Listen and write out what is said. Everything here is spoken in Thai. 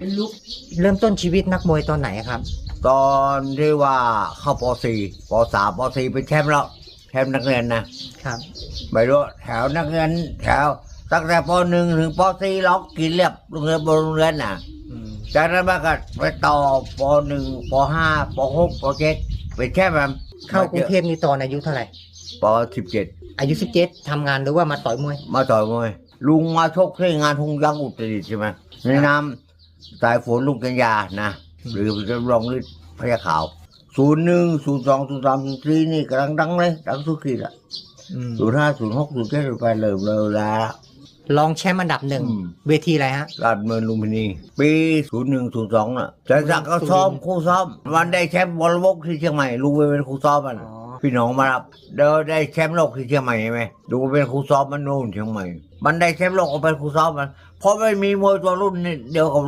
เป็นลุกเริ่มต้นชีวิตนักมวยตอนไหนครับ ตอนที่ว่าเข้าป .4 ป .3 ป .4 เป็นแชมป์แล้วแชมป์นักเรียนนะครับไม่รู้แถวนักเรียนแถวตั้งแต่ป .1 ถึงป .4 ล็อกกินเรียบโรงเรียนบนโรงเรียนน่ะจากนั้นมาก็ไปต่อป .1 ป .5 ป .6 ป .7 เป็นแชมป์มันเข้ากรุงเทพนี่ตอนอายุเท่าไหร่ป .17 อายุสิบเจ็ดทำงานหรือว่ามาต่อยมวย มาต่อยมวย ลุงมาชกที่งานทงยังอุตรดิตถ์ใช่ไหมในนาม สายฝนลุงกัญญานะ หรือจะรองฤทธิ์พยาขาวศูนย์หนึ่งศูนย์สองศูนย์สามศูนย์สี่นี่กำลังดังเลยดังทุกทีละศูนย์ห้าศูนย์หกศูนย์เจ็ดไปเริ่มเริ่มแล้วรองแชมป์อันดับหนึ่งอืมเวทีอะไรฮะราชดำเนินลุมพินี ปีศูนย์หนึ่งศูนย์สองน่ะแต่สักดิ์ก็ซ้อมครูซ้อม วันได้แชมป์วอลเลย์บอลที่เชียงใหม่ลุงไปเป็นครูซ้อมมันอ๋อพี่น้องมารับเดินได้แชมป์โลกที่เชียงใหม่ใช่ไหมลุงไปเป็นครูซ้อมมันโน่นเชียงใหม่ มันได้แชมป์โลกก็เป็นครูซ้อมมัน เพราะไม่มีมวยตัวรุ่นนี่เดียวกับ